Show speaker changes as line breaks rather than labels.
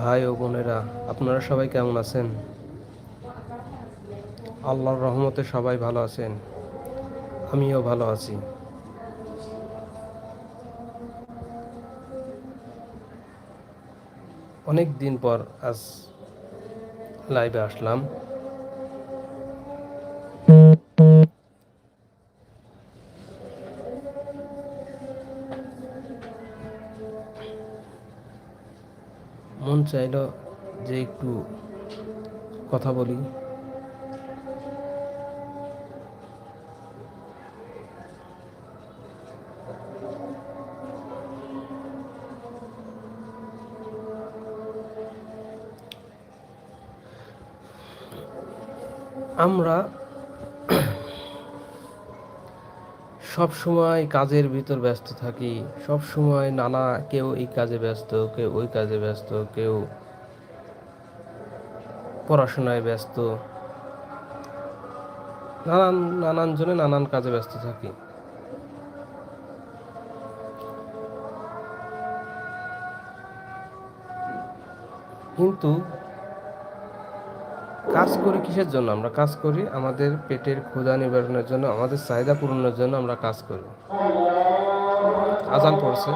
ভাই ও বোনেরা, আপনারা সবাই কেমন আছেন? আল্লাহর রহমতে সবাই ভালো আছেন। আমিও ভালো আছি। অনেক দিন পর আজ লাইভে আসলাম। মন চাইল যে একটু কথা বলি। আমরা সব সময় কাজের ভিতর ব্যস্ত থাকি। সব সময় নানা কেউ এই কাজে ব্যস্ত, কেউ ওই কাজে ব্যস্ত, কেউ পড়াশোনায় ব্যস্ত। নানান নানান জনে নানান কাজে ব্যস্ত থাকি। কিন্তু কাজ করি কিসের জন্য? আমরা কাজ করি আমাদের পেটের ক্ষুধা নিবারণের জন্য, আমাদের চাহিদা পূরণের জন্য আমরা কাজ করি। আজান পড়ছে।